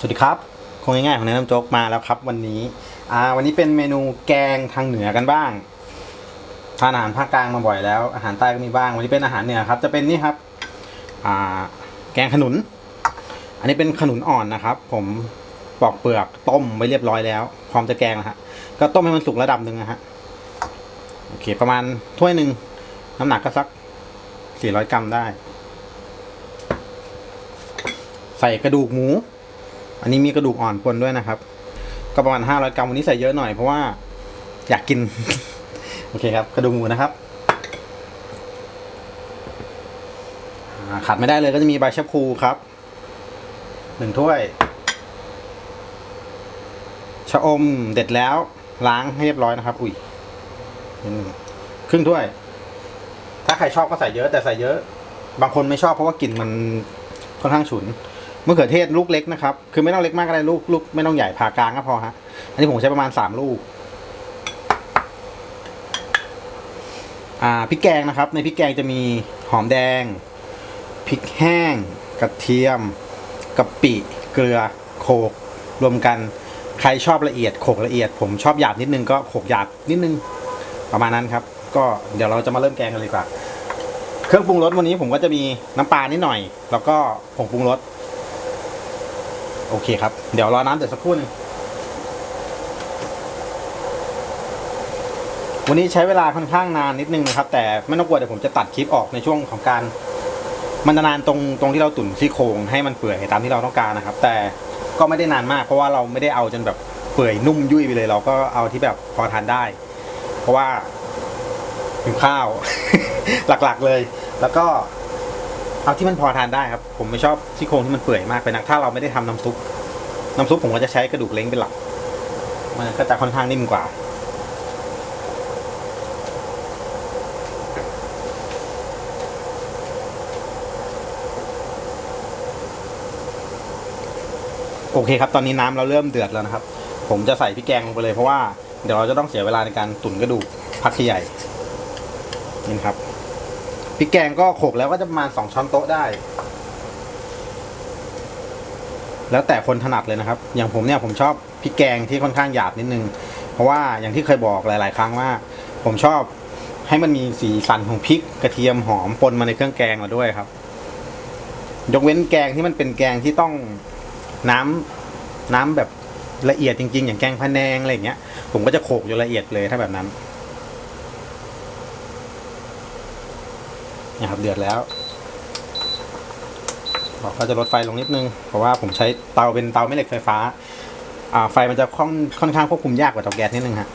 สวัสดีครับคงง่ายๆของนะนำโจ๊กมาแล้วครับ วันนี้อ่าวันนี้เป็นเมนูแกงทางเหนือกันบ้างทานอาหารภาคกลางมาบ่อยแล้ว อาหารใต้ก็มีบ้าง วันนี้เป็นอาหารเหนือครับ จะเป็นนี่ครับอ่าแกงขนุน อันนี้เป็นขนุนอ่อนนะครับ ผมปอกเปลือกต้มไว้เรียบร้อยแล้ว พร้อมจะแกงแล้วฮะก็ต้มให้มันสุกระดับหนึ่งนะฮะโอเค ประมาณถ้วยหนึ่งน้ำหนักก็สักสี่ร้อยกรัมได้ ใส่กระดูกหมู อันนี้มีกระดูกอ่อนปนด้วยนะครับ ก็ประมาณห้าร้อยกรัมวันนี้ใส่เยอะหน่อยเพราะว่าอยากกิน โอเคครับ กระดูกหมูนะครับขาดไม่ได้เลยก็จะมีใบชะพูครับหนึ่งถ้วย ชะอมเด็ดแล้ว ล้างให้เรียบร้อยนะครับ อุ้ยนิดนึงครึ่งถ้วย ถ้าใครชอบก็ใส่เยอะแต่ใส่เยอะ บางคนไม่ชอบเพราะว่ากลิ่นมันค่อนข้างฉุน มะเขือเทศลูกเล็กนะครับ คือไม่ต้องเล็กมากก็ได้ลูกลูกไม่ต้องใหญ่ผ่ากลางก็พอฮะ อันนี้ผมใช้ประมาณสามลูก อ่าพริกแกงนะครับ ในพริกแกงจะมีหอมแดงพริกแห้ง กระเทียมกะปิเกลือโขกรวมกันใครชอบละเอียดโขกละเอียด ผมชอบหยาบนิดนึงก็โขกหยาบนิดนึงประมาณนั้นครับ ก็เดี๋ยวเราจะมาเริ่มแกงกันเลยดีกว่า เครื่องปรุงรสวันนี้ผมก็จะมีน้ำปลานิดหน่อย แล้วก็ผงปรุงรส โอเคครับ เดี๋ยวรอน้ำเดือดสักครู่หนึงวันนี้ใช้เวลาค่อนข้างนานนิดนึงนะครับ แต่ไม่ต้องกลัวเดี๋ยวผมจะตัดคลิปออกในช่วงของการมันจะนานตรงตรงที่เราตุ๋นซี่โครงให้มันเปื่อยตามที่เราต้องการนะครับ แต่ก็ไม่ได้นานมาก เพราะว่าเราไม่ได้เอาจนแบบเปื่อยนุ่มยุ่ยไปเลย เราก็เอาที่แบบพอทานได้ เพราะว่าหิวข้าว หลักๆเลย แล้วก็ เอาที่มันพอทานได้ครับ ผมไม่ชอบซี่โครงที่มันเปื่อยมากไปนักถ้าเราไม่ได้ทำน้ำซุปน้ำซุปผมก็จะใช้กระดูกเล้งเป็นหลัก มันก็จะค่อนข้างนิ่มกว่าโอเคครับ ตอนนี้น้ำเราเริ่มเดือดแล้วนะครับ ผมจะใส่พริกแกงลงไปเลยเพราะว่าเดี๋ยวเราจะต้องเสียเวลาในการตุ๋นกระดูกพักใหญ่นี่ครับ พริกแกงก็โขลกแล้วก็จะประมาณสองช้อนโต๊ะได้ แล้วแต่คนถนัดเลยนะครับ อย่างผมเนี่ยผมชอบพริกแกงที่ค่อนข้างหยาบนิดนึง เพราะว่าอย่างที่เคยบอกหลาย ๆ ครั้งว่า ผมชอบให้มันมีสีสันของพริกกระเทียมหอมปนมาในเครื่องแกงมาด้วยครับ ยกเว้นแกงที่มันเป็นแกงที่ต้องน้ำน้ำแบบละเอียดจริง ๆ อย่างแกงพะแนงอะไรอย่างเงี้ย ผมก็จะโขลกอยู่ละเอียดเลยถ้าแบบนั้น นะครับเดือดแล้วเราก็จะลดไฟลงนิดนึง เพราะว่าผมใช้เตาเป็นเตาแม่เหล็กไฟฟ้าอ่าไฟมันจะค่อนค่อนข้างควบคุมยากกว่าเตาแก๊สนิดนึงฮะ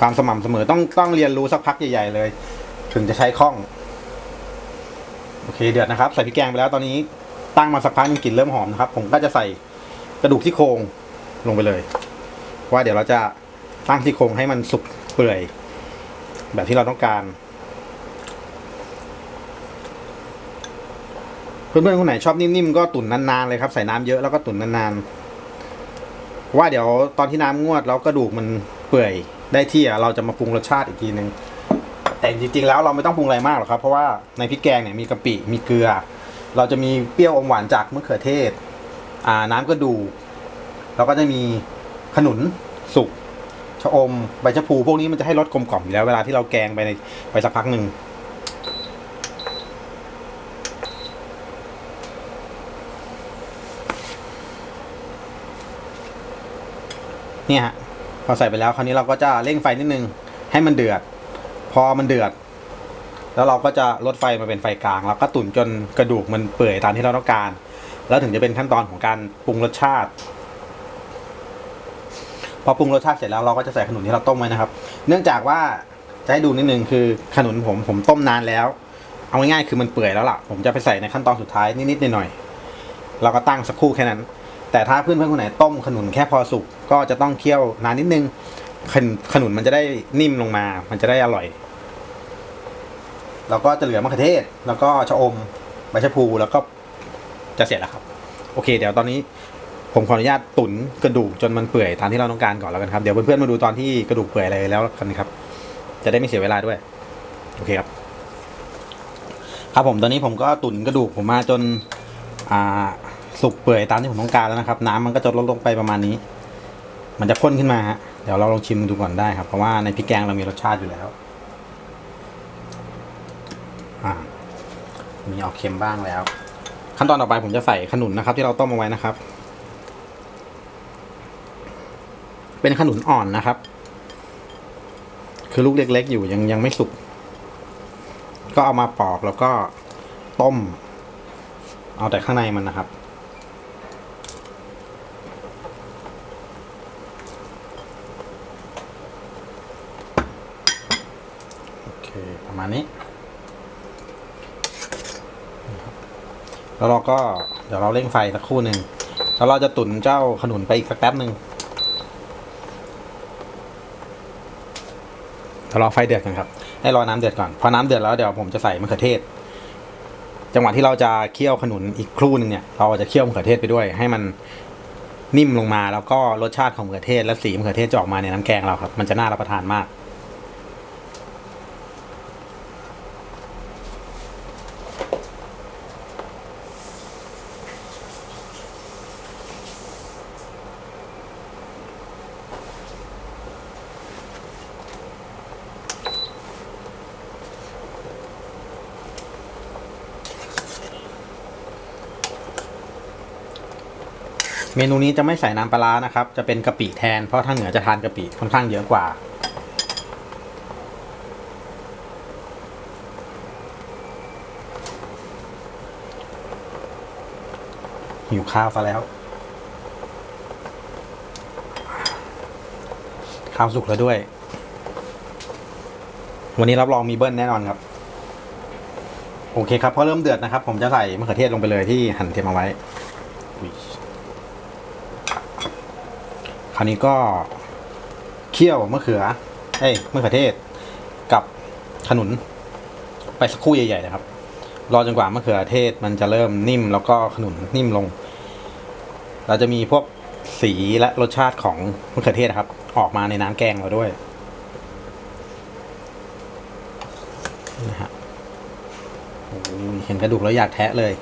ความสม่ำเสมอต้องต้องเรียนรู้สักพักใหญ่ๆเลย ถึงจะใช้คล่อง โอเคเดือดนะครับใส่พริกแกงไปแล้วตอนนี้ตั้งมาสักพักนึงกลิ่นเริ่มหอมนะครับ ผมก็จะใส่กระดูกที่โครงลงไปเลย ว่าเดี๋ยวเราจะตั้งที่โครงให้มันสุกเปื่อย แบบที่เราต้องการ เพื่อนๆคนไหนชอบนิ่มๆก็ตุ๋นนานๆเลยครับ ใส่น้ำเยอะแล้วก็ตุ๋นนานๆเพราะว่าเดี๋ยวตอนที่น้ำงวดแล้วกระดูกมันเปื่อยได้ที่อะเราจะมาปรุงรสชาติอีกทีนึงแต่จริงๆแล้วเราไม่ต้องปรุงอะไรมากหรอกครับ เพราะว่าในพริกแกงเนี่ยมีกะปิมีเกลือ เราจะมีเปรี้ยวอมหวานจากมะเขือเทศอ่าน้ำกระดูกแล้วก็จะมีขนุนสุกชะอมใบชะพูพวกนี้มันจะให้รสกลมกล่อมอยู่แล้วเวลาที่เราแกงไปในไปสักพักหนึ่ง เนี่ยฮะพอใส่ไปแล้วคราวนี้เราก็จะเร่งไฟนิดนึงให้มันเดือด พอมันเดือด แล้วเราก็จะลดไฟมาเป็นไฟกลางแล้วก็ตุ๋นจนกระดูกมันเปื่อยตามที่เราต้องการ แล้วถึงจะเป็นขั้นตอนของการปรุงรสชาติ พอปรุงรสชาติเสร็จแล้วเราก็จะใส่ขนุนที่เราต้มไว้นะครับ เนื่องจากว่าจะให้ดูนิดนึงคือขนุนผมผมต้มนานแล้ว เอาง่ายๆคือมันเปื่อยแล้วล่ะ ผมจะไปใส่ในขั้นตอนสุดท้ายนิดๆหน่อยๆเราก็ตั้งสักครู่แค่นั้น แต่ถ้าเพื่อนๆคนไหนต้มขนุนแค่พอสุกก็จะต้องเคี่ยวนานนิดนึงขนขนุนมันจะได้นิ่มลงมา มันจะได้อร่อย แล้วก็จะเหลือมะเขือเทศ แล้วก็ชะอมใบชะพูแล้วก็จะเสร็จแล้วครับ โอเค เดี๋ยวตอนนี้ผมขออนุญาตตุ๋นกระดูกจนมันเปื่อยตามที่เราต้องการก่อนแล้วกันครับ เดี๋ยวเพื่อนๆมาดูตอนที่กระดูกเปื่อยอะไรแล้วกันครับ จะได้ไม่เสียเวลาด้วย โอเคครับ ครับผมตอนนี้ผมก็ตุ๋นกระดูกผมมาจนอ่า สุกเปื่อยตามที่ผมต้องการแล้วนะครับ น้ำมันก็จะลดลงไปประมาณนี้ มันจะข้นขึ้นมาฮะเดี๋ยวเราลองชิมดูก่อนได้ครับ เพราะว่าในพริกแกงเรามีรสชาติอยู่แล้วอ่ามีออกเค็มบ้างแล้ว ขั้นตอนต่อไปผมจะใส่ขนุนนะครับ ที่เราต้มเอาไว้นะครับ เป็นขนุนอ่อนนะครับ คือลูกเล็ก ๆ อยู่ยังยังไม่สุกก็เอามาปอกแล้วก็ต้ม เอาแต่ข้างในมันนะครับ เคประมาณนี้ แล้วเราก็เดี๋ยวเราเร่งไฟสักครู่หนึ่งแล้วเราจะตุ๋นเจ้าขนุนไปอีกสักแป๊บหนึ่งเดี๋ยวรอไฟเดือดกันครับ ให้รอน้ำเดือดก่อน พอน้ำเดือดแล้วเดี๋ยวผมจะใส่มะเขือเทศ จังหวะที่เราจะเคี่ยวขนุนอีกครู่หนึ่งเนี่ย เราจะเคี่ยวมะเขือเทศไปด้วย ให้มันนิ่มลงมาแล้วก็รสชาติของมะเขือเทศและสีมะเขือเทศจะออกมาในน้ำแกงเราครับ มันจะน่ารับประทานมาก เมนูนี้จะไม่ใส่น้ำปลาร้านะครับ จะเป็นกะปิแทน เพราะทางเหนือจะทานกะปิค่อนข้างเยอะกว่า หิวข้าวซะแล้ว ข้าวสุกแล้วด้วย วันนี้รับรองมีเบิ้ลแน่นอนครับ โอเคครับพอเริ่มเดือดนะครับ ผมจะใส่มะเขือเทศลงไปเลยที่หั่นเตรียมเอาไว้อุ๊ย คราวนี้ก็เคี่ยวมะเขือ เอ้ยมะเขือเทศกับขนุน ไปสักคู่ใหญ่ๆนะครับ รอจนกว่ามะเขือเทศมันจะเริ่มนิ่มแล้วก็ขนุนนิ่มลง เราจะมีพวกสีและรสชาติของมะเขือเทศนะครับ ออกมาในน้ำแกงเราด้วยนะฮะเห็นกระดูกแล้วอยากแทะเลย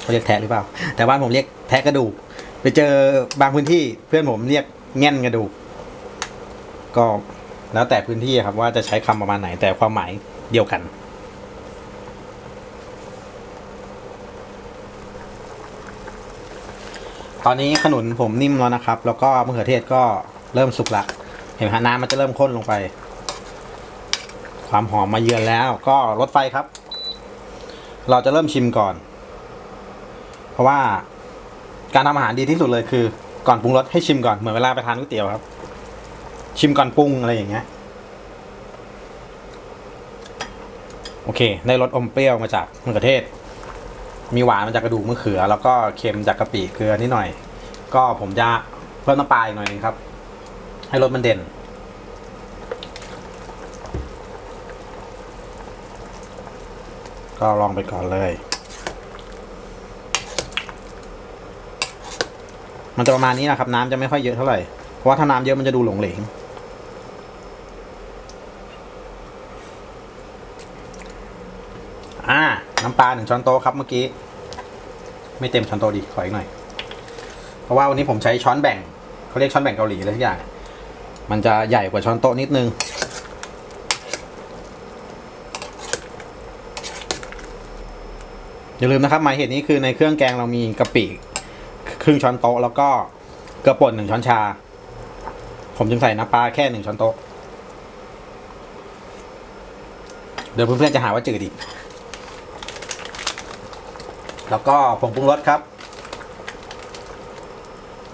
เขาเรียกแทะหรือเปล่า แต่บ้านผมเรียกแทะกระดูก ไปเจอบางพื้นที่เพื่อนผมเรียก แง่นกระดูก ก็แล้วแต่พื้นที่ครับว่าจะใช้คำประมาณไหนแต่ความหมายเดียวกัน ตอนนี้ขนุนผมนิ่มแล้วนะครับ แล้วก็มะเขือเทศก็เริ่มสุกละเห็นไหมฮะน้ำมันจะเริ่มข้นลงไป ความหอมมาเยือนแล้ว ก็ลดไฟครับ เราจะเริ่มชิมก่อน เพราะว่าการทำอาหารดีที่สุดเลยคือ ก่อนปรุงรสให้ชิมก่อนเหมือนเวลาไปทานก๋วยเตี๋ยวครับ ชิมก่อนปรุงอะไรอย่างเงี้ยโอเค ได้รสอมเปรี้ยวมาจากมะเขือเทศ มีหวานมาจากกระดูกมะเขือ แล้วก็เค็มจากกะปิเกลือนิดหน่อย ก็ผมจะเพิ่มน้ำปลาอีกหน่อยหนึงครับ ให้รสมันเด่น ก็ลองไปก่อนเลย มันจะประมาณนี้นะครับ น้ำจะไม่ค่อยเยอะเท่าไหร่ เพราะว่าถ้าน้ำเยอะมันจะดูหลงเหลง อ่า น้ำปลาหนึ่งช้อนโต๊ะครับเมื่อกี้ ไม่เต็มช้อนโต๊ะดี ขออีกหน่อย เพราะว่าวันนี้ผมใช้ช้อนแบ่ง เขาเรียกช้อนแบ่งเกาหลีเลยทุกอย่าง มันจะใหญ่กว่าช้อนโต๊ะนิดนึงอย่าลืมนะครับหมายเหตุนี้คือในเครื่องแกงเรามีกะปิ ครึ่งช้อนโต๊ะแล้วก็เกลือป่นหนึ่งช้อนชา ผมจึงใส่น้ำปลาแค่หนึ่งช้อนโต๊ะ เดี๋ยวเพื่อนๆจะหาว่าจืดอีก แล้วก็ผงปรุงรสครับ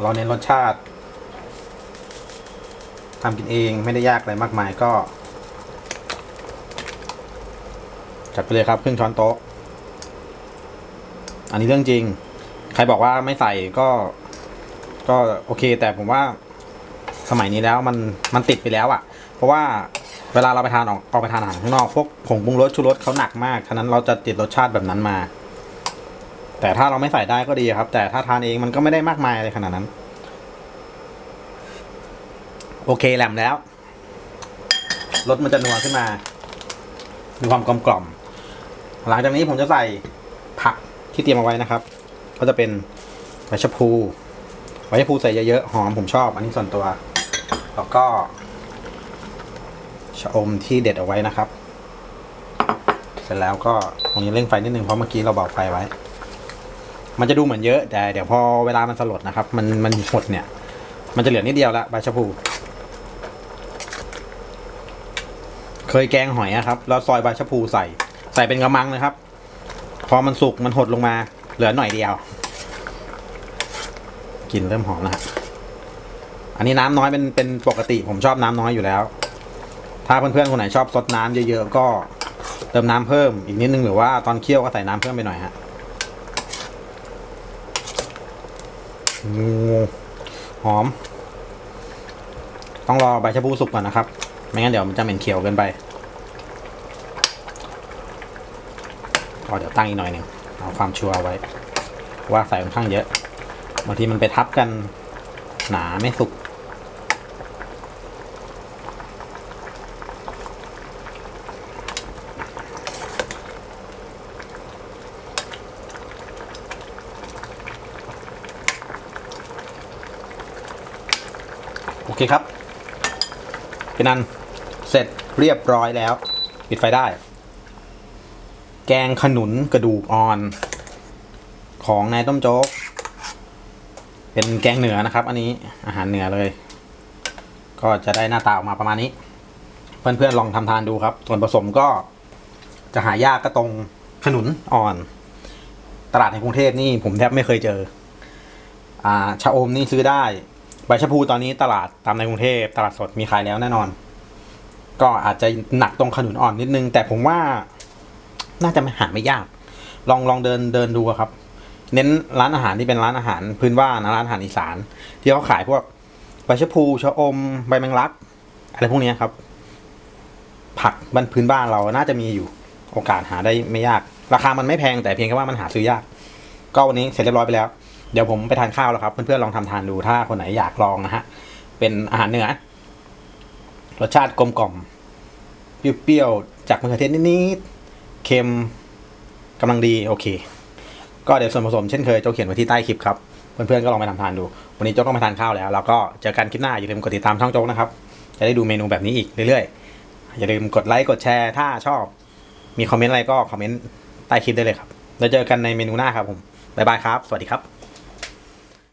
เราเน้นรสชาติทำกินเองไม่ได้ยากอะไรมากมายก็จัดไปเลยครับครึ่งช้อนโต๊ะ อันนี้เรื่องจริง ใครบอกว่าไม่ใส่ก็ ก็โอเค แต่ผมว่าสมัยนี้แล้วมันมันติดไปแล้วอะ่ะ เพราะว่าเวลาเราไปทานออกออกไปทานอาหารข้างนอกพวกผงปรุงรสชูรสเขาหนักมากฉะนั้นเราจะติดรสชาติแบบนั้นมา แต่ถ้าเราไม่ใส่ได้ก็ดีครับ แต่ถ้าทานเองมันก็ไม่ได้มากมายอะไรขนาดนั้น โอเคแหลมแล้วรสมันจะนัวขึ้นมา มีความกลมกล่อม หลังจากนี้ผมจะใส่ผักที่เตรียมเอาไว้นะครับ ก็จะเป็นใบชะพูใบชะพูใส่เยอะๆหอมผมชอบ อันนี้ส่วนตัว แล้วก็ชะอมที่เด็ดเอาไว้นะครับ เสร็จแล้วก็ตรงนี้เร่งไฟนิดนึงเพราะเมื่อกี้เราเบาไฟไว้ มันจะดูเหมือนเยอะแต่เดี๋ยวพอเวลามันสลดนะครับ มันมันหดเนี่ย มันจะเหลือนิดเดียวละใบชะพูเคยแกงหอยอะครับ แล้วซอยใบชะพูใส่ ใส่เป็นกระมังนะครับ พอมันสุกมันหดลงมา เหลือหน่อยเดียวกลิ่นเริ่มหอมแล้วฮะอันนี้น้ำน้อยเป็นเป็นปกติผมชอบน้ำน้อยอยู่แล้ว ถ้าเพื่อนๆคนไหนชอบซดน้ำเยอะๆก็เติมน้ำเพิ่มอีกนิดนึงหรือว่าตอนเคี่ยวก็ใส่น้ำเพิ่มไปหน่อยฮะหอม ต้องรอใบชะพูสุกก่อนนะครับ ไม่งั้นเดี๋ยวมันจะเหม็นเขียวเกินไปก็เดี๋ยวตั้งอีกหน่อยหนึ่ง เอาความชัวร์ไว้ ว่าใส่ค่อนข้างเยอะบางทีมันไปทับกันหนาไม่สุกโอเคครับ เป็นอันเสร็จเรียบร้อยแล้ว ปิดไฟได้ แกงขนุนกระดูกอ่อน ของนายต้มโจ๊ก เป็นแกงเหนือนะครับ อันนี้อาหารเหนือเลย ก็จะได้หน้าตาออกมาประมาณนี้ เพื่อนๆลองทำทานดูครับ ส่วนผสมก็จะหายากก็ตรงขนุนอ่อน ตลาดในกรุงเทพนี่ผมแทบไม่เคยเจอ อ่าชะอมนี่ซื้อได้ใบชะพูตอนนี้ตลาดตามในกรุงเทพตลาดสดมีขายแล้วแน่นอน ก็อาจจะหนักตรงขนุนอ่อนนิดนึง แต่ผมว่า น่าจะหาไม่ยาก ลองลองเดินเดินดูครับ เน้นร้านอาหารที่เป็นร้านอาหารพื้นบ้านนะร้านอาหารอีสาน ที่เขาขายพวกใบชะพูชะอมใบแมงลัก อะไรพวกนี้ครับ ผักบ้านพื้นบ้านเราน่าจะมีอยู่โอกาสหาได้ไม่ยาก ราคามันไม่แพงแต่เพียงแค่ว่ามันหาซื้อยาก ก็วันนี้เสร็จเรียบร้อยไปแล้ว เดี๋ยวผมไปทานข้าวแล้วครับ เพื่อนๆลองทำทานดูถ้าคนไหนอยากลองนะฮะเป็นอาหารเหนือรสชาติกลมกล่อมเปรี้ยวๆจากมะเขือเทศนิดๆ เค็มกำลังดีโอเค ก็เดี๋ยวส่วนผสมเช่นเคยโจกเขียนไว้ที่ใต้คลิปครับเพื่อนๆก็ลองไปทำทานดู วันนี้โจ๊กก็มาทานข้าวแล้ว แล้วก็เจอกันคลิปหน้าอย่าลืมกดติดตามช่องโจ๊กนะครับ จะได้ดูเมนูแบบนี้อีกเรื่อยๆ อย่าลืมกดไลค์กดแชร์ถ้าชอบ มีคอมเมนต์อะไรก็คอมเมนต์ใต้คลิปได้เลยครับ แล้วเจอกันในเมนูหน้าครับผม บ๊ายบายครับ สวัสดีครับ